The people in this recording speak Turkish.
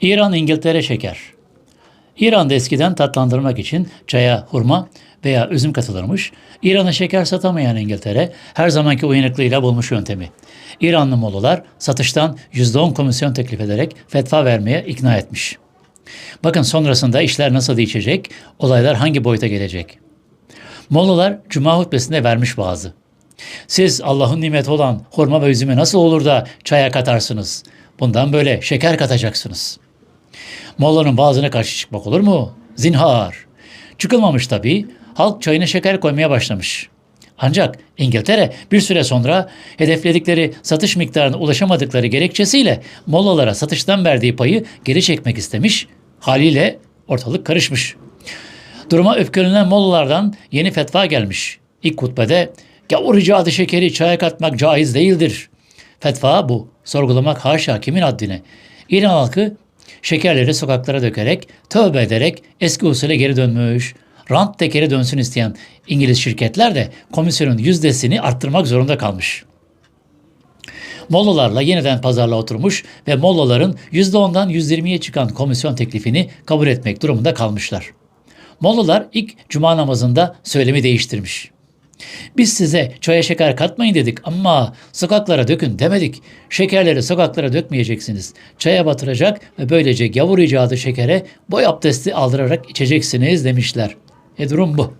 İran, İngiltere şeker. İran'da eskiden tatlandırmak için çaya hurma veya üzüm katılırmış. İran'a şeker satamayan İngiltere her zamanki uyanıklığıyla bulmuş yöntemi. İranlı Mollalar satıştan %10 komisyon teklif ederek fetva vermeye ikna etmiş. Bakın sonrasında işler nasıl değişecek, olaylar hangi boyuta gelecek. Mollalar Cuma hutbesinde vermiş bazı. Siz Allah'ın nimeti olan hurma ve üzümü nasıl olur da çaya katarsınız? Bundan böyle şeker katacaksınız. Molla'nın bazına karşı çıkmak olur mu? Zinhar. Çıkılmamış tabii. Halk çayına şeker koymaya başlamış. Ancak İngiltere bir süre sonra hedefledikleri satış miktarına ulaşamadıkları gerekçesiyle mollalara satıştan verdiği payı geri çekmek istemiş. Haliyle ortalık karışmış. Duruma öfkelenen mollalardan yeni fetva gelmiş. İlk hutbede gavur icadı şekeri çaya katmak caiz değildir. Fetva bu. Sorgulamak haşa kimin haddine. İran halkı şekerleri sokaklara dökerek, tövbe ederek eski usule geri dönmüş. Rant tekeri dönsün isteyen İngiliz şirketler de komisyonun yüzdesini arttırmak zorunda kalmış. Mollalarla yeniden pazarlığa oturmuş ve mollaların %10'dan %20'ye çıkan komisyon teklifini kabul etmek durumunda kalmışlar. Mollalar ilk cuma namazında söylemi değiştirmiş. Biz size çaya şeker katmayın dedik ama sokaklara dökün demedik. Şekerleri sokaklara dökmeyeceksiniz. Çaya batıracak ve böylece gavur icadı şekere boy abdesti aldırarak içeceksiniz demişler. E durum bu.